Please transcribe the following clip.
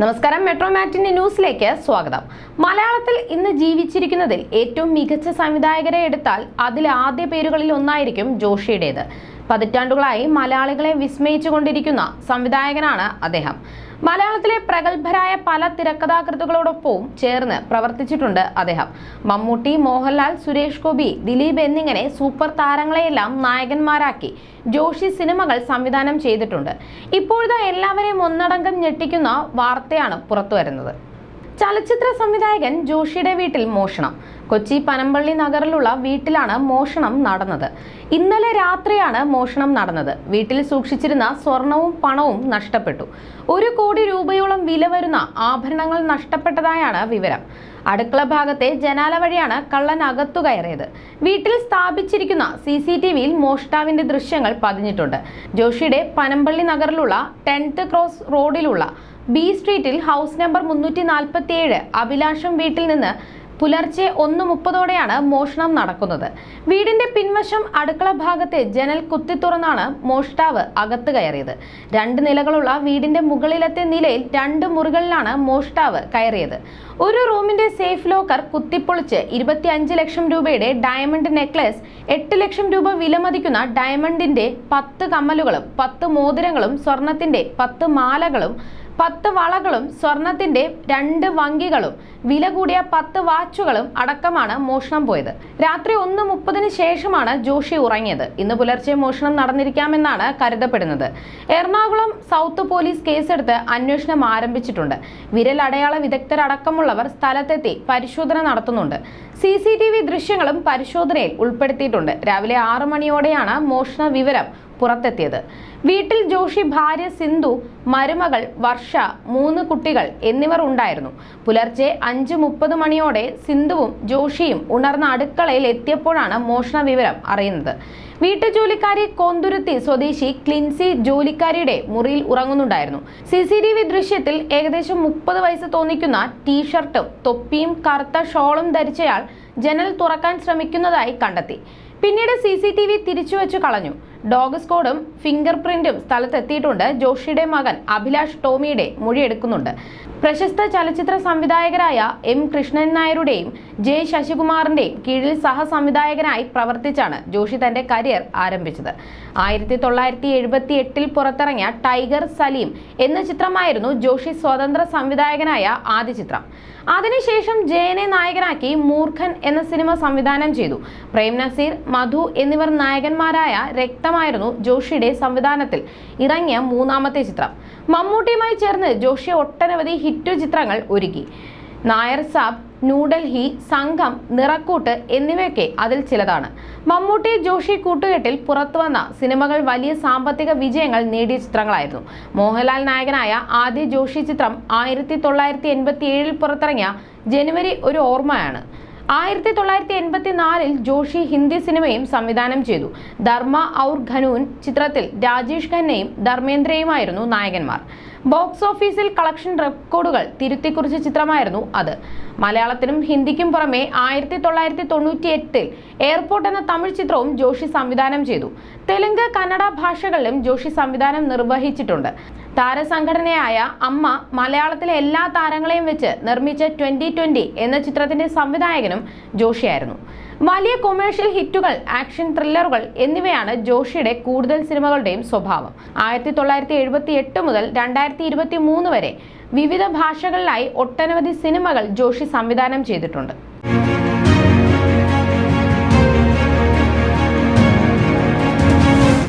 നമസ്കാരം. മെട്രോ മാറ്റിന്റെ ന്യൂസിലേക്ക് സ്വാഗതം. മലയാളത്തിൽ ഇന്ന് ജീവിച്ചിരിക്കുന്നതിൽ ഏറ്റവും മികച്ച സംവിധായകരെ എടുത്താൽ അതിൽ ആദ്യ പേരുകളിൽ ഒന്നായിരിക്കും ജോഷിയുടേത്. പതിറ്റാണ്ടുകളായി മലയാളികളെ വിസ്മയിച്ചുകൊണ്ടിരിക്കുന്ന സംവിധായകനാണ് അദ്ദേഹം. മലയാളത്തിലെ പ്രഗത്ഭരായ പല തിരക്കഥാകൃത്തുക്കളോടൊപ്പവും ചേർന്ന് പ്രവർത്തിച്ചിട്ടുണ്ട് അദ്ദേഹം. മമ്മൂട്ടി മോഹൻലാൽ സുരേഷ് ഗോപി ദിലീപ് എന്നിങ്ങനെ സൂപ്പർ താരങ്ങളെയെല്ലാം നായകന്മാരാക്കി ജോഷി സിനിമകൾ സംവിധാനം ചെയ്തിട്ടുണ്ട്. ഇപ്പോഴത്തെ എല്ലാവരെയും ഒന്നടങ്കം ഞെട്ടിക്കുന്ന വാർത്തയാണ് പുറത്തുവരുന്നത്. ചലച്ചിത്ര സംവിധായകൻ ജോഷിയുടെ വീട്ടിൽ മോഷണം. കൊച്ചി പനമ്പള്ളി നഗറിലുള്ള വീട്ടിലാണ് മോഷണം നടന്നത്. ഇന്നലെ രാത്രിയാണ് മോഷണം നടന്നത്. വീട്ടിൽ സൂക്ഷിച്ചിരുന്ന സ്വർണവും പണവും നഷ്ടപ്പെട്ടു. ഒരു കോടി രൂപയോളം വില വരുന്ന ആഭരണങ്ങൾ നഷ്ടപ്പെട്ടതായാണ് വിവരം. അടുക്കള ഭാഗത്തെ ജനാല വഴിയാണ് കള്ളൻ അകത്തു കയറിയത്. വീട്ടിൽ സ്ഥാപിച്ചിരിക്കുന്ന സി സി ടി വിയിൽ മോഷ്ടാവിന്റെ ദൃശ്യങ്ങൾ പതിഞ്ഞിട്ടുണ്ട്. ജോഷിയുടെ പനമ്പള്ളി നഗറിലുള്ള ടെൻത്ത് ക്രോസ് റോഡിലുള്ള ബി സ്ട്രീറ്റിൽ ഹൗസ് നമ്പർ മുന്നൂറ്റി നാൽപ്പത്തി ഏഴ് അഭിലാഷം വീട്ടിൽ നിന്ന് പുലർച്ചെ ഒന്ന് മുപ്പതോടെയാണ് മോഷണം നടക്കുന്നത്. വീടിന്റെ പിൻവശം അടുക്കള ഭാഗത്തെ ജനൽ കുത്തി തുറന്നാണ് മോഷ്ടാവ് അകത്ത് കയറിയത്. രണ്ട് നിലകളുള്ള വീടിന്റെ മുകളിലത്തെ നിലയിൽ രണ്ട് മുറികളിലാണ് മോഷ്ടാവ് കയറിയത്. ഒരു റൂമിന്റെ സേഫ് ലോക്കർ കുത്തിപ്പൊളിച്ച് ഇരുപത്തി അഞ്ച് ലക്ഷം രൂപയുടെ ഡയമണ്ട് നെക്ലസ് എട്ട് ലക്ഷം രൂപ വിലമതിക്കുന്ന ഡയമണ്ടിന്റെ പത്ത് കമ്മലുകളും പത്ത് മോതിരങ്ങളും സ്വർണത്തിന്റെ പത്ത് മാലകളും പത്ത് വളകളും സ്വർണത്തിന്റെ രണ്ട് വങ്കികളും. വില കൂടിയ പത്ത് വാച്ചുകളും അടക്കമാണ് മോഷണം പോയത്. രാത്രി ഒന്ന് മുപ്പതിന് ശേഷമാണ് ജോഷി ഉറങ്ങിയത്. ഇന്ന് പുലർച്ചെ മോഷണം നടന്നിരിക്കാമെന്നാണ് കരുതപ്പെടുന്നത്. എറണാകുളം സൗത്ത് പോലീസ് കേസെടുത്ത് അന്വേഷണം ആരംഭിച്ചിട്ടുണ്ട്. വിരൽ അടയാള വിദഗ്ധരടക്കമുള്ളവർ സ്ഥലത്തെത്തി പരിശോധന നടത്തുന്നുണ്ട്. സി സി ടി വി ദൃശ്യങ്ങളും പരിശോധനയിൽ ഉൾപ്പെടുത്തിയിട്ടുണ്ട്. രാവിലെ ആറു മണിയോടെയാണ് മോഷണ വിവരം പുറത്തെത്തിയത്. വീട്ടിൽ ജോഷി ഭാര്യ സിന്ധു മരുമകൾ വർഷ മൂന്ന് കുട്ടികൾ എന്നിവർ ഉണ്ടായിരുന്നു. പുലർച്ചെ അഞ്ച് മുപ്പത് മണിയോടെ സിന്ധുവും ജോഷിയും ഉണർന്ന അടുക്കളയിൽ എത്തിയപ്പോഴാണ് മോഷണ വിവരം അറിയുന്നത്. വീട്ടുജോലിക്കാരി കോന്തുരുത്തി സ്വദേശി ക്ലിൻസി ജോലിക്കാരിയുടെ മുറിയിൽ ഉറങ്ങുന്നുണ്ടായിരുന്നു. സി സി ടി വി ദൃശ്യത്തിൽ ഏകദേശം മുപ്പത് വയസ്സ് തോന്നിക്കുന്ന ടീഷർട്ടും തൊപ്പിയും കറുത്ത ഷോളും ധരിച്ചയാൾ ജനൽ തുറക്കാൻ ശ്രമിക്കുന്നതായി കണ്ടെത്തി. പിന്നീട് സി സി ടി വി തിരിച്ചുവെച്ചു കളഞ്ഞു. Dog സ്കോഡും finger പ്രിന്റും സ്ഥലത്തെത്തിയിട്ടുണ്ട്. ജോഷിയുടെ മകൻ അഭിലാഷ് ടോമിയുടെ മൊഴിയെടുക്കുന്നുണ്ട് പ്രശസ്ത ചലച്ചിത്ര സംവിധായകരായ എം കൃഷ്ണൻ നായരുടെയും ജെ ശശികുമാറിന്റെയും കീഴിൽ സഹസംവിധായകനായി പ്രവർത്തിച്ചാണ് ജോഷി തന്റെ കരിയർ ആരംഭിച്ചത്. ആയിരത്തി തൊള്ളായിരത്തി എഴുപത്തി എട്ടിൽ പുറത്തിറങ്ങിയ ടൈഗർ സലീം എന്ന ചിത്രമായിരുന്നു ജോഷി സ്വതന്ത്ര സംവിധായകനായ ആദ്യ ചിത്രം. അതിനുശേഷം ജയനെ നായകനാക്കി മൂർഖൻ എന്ന സിനിമ സംവിധാനം ചെയ്തു. പ്രേം നസീർ മധു എന്നിവർ നായകന്മാരായ രക്തമായിരുന്നു ജോഷിയുടെ സംവിധാനത്തിൽ. ഇറങ്ങിയ മൂന്നാമത്തെ ചിത്രം. മമ്മൂട്ടിയുമായി ചേർന്ന് ജോഷി ഒട്ടനവധി ഹിറ്റ് ചിത്രങ്ങൾ ഒരുക്കി. നായർ സാബ് ന്യൂഡൽഹി സംഘം നിറക്കൂട്ട് എന്നിവയൊക്കെ അതിൽ ചിലതാണ്. മമ്മൂട്ടി ജോഷി കൂട്ടുകെട്ടിൽ പുറത്തുവന്ന സിനിമകൾ വലിയ സാമ്പത്തിക വിജയങ്ങൾ നേടിയ ചിത്രങ്ങളായിരുന്നു. മോഹൻലാൽ നായകനായ ആദ്യ ജോഷി ചിത്രം ആയിരത്തി തൊള്ളായിരത്തി എൺപത്തി ഏഴിൽ പുറത്തിറങ്ങിയ ജനുവരി ഒരു ഓർമ്മയാണ്. ആയിരത്തി തൊള്ളായിരത്തി എൺപത്തി നാലിൽ ജോഷി ഹിന്ദി സിനിമയും സംവിധാനം ചെയ്തു. ധർമ്മ ഔർ ഖനൂൻ ചിത്രത്തിൽ രാജേഷ് ഖന്നയും ധർമ്മേന്ദ്രയുമായിരുന്നു നായകന്മാർ. ബോക്സ് ഓഫീസിൽ കളക്ഷൻ റെക്കോർഡുകൾ തിരുത്തിക്കുറിച്ച ചിത്രമായിരുന്നു അത്. മലയാളത്തിനും ഹിന്ദിക്കും പുറമെ ആയിരത്തി തൊള്ളായിരത്തി തൊണ്ണൂറ്റി എട്ടിൽ എയർപോർട്ട് എന്ന തമിഴ് ചിത്രവും ജോഷി സംവിധാനം ചെയ്തു. തെലുങ്ക് കന്നഡ ഭാഷകളിലും ജോഷി സംവിധാനം നിർവഹിച്ചിട്ടുണ്ട്. താരസംഘടനയായ അമ്മ മലയാളത്തിലെ എല്ലാ താരങ്ങളെയും വെച്ച് നിർമ്മിച്ച ട്വന്റി ട്വന്റി എന്ന ചിത്രത്തിന്റെ സംവിധായകനും ജോഷിയായിരുന്നു. വലിയ കൊമേഴ്ഷ്യൽ ഹിറ്റുകൾ ആക്ഷൻ ത്രില്ലറുകൾ എന്നിവയാണ് ജോഷിയുടെ കൂടുതൽ സിനിമകളുടെയും സ്വഭാവം. ആയിരത്തി തൊള്ളായിരത്തി എഴുപത്തി എട്ട് മുതൽ രണ്ടായിരത്തി ഇരുപത്തി മൂന്ന് വരെ വിവിധ ഭാഷകളിലായി ഒട്ടനവധി സിനിമകൾ ജോഷി സംവിധാനം ചെയ്തിട്ടുണ്ട്.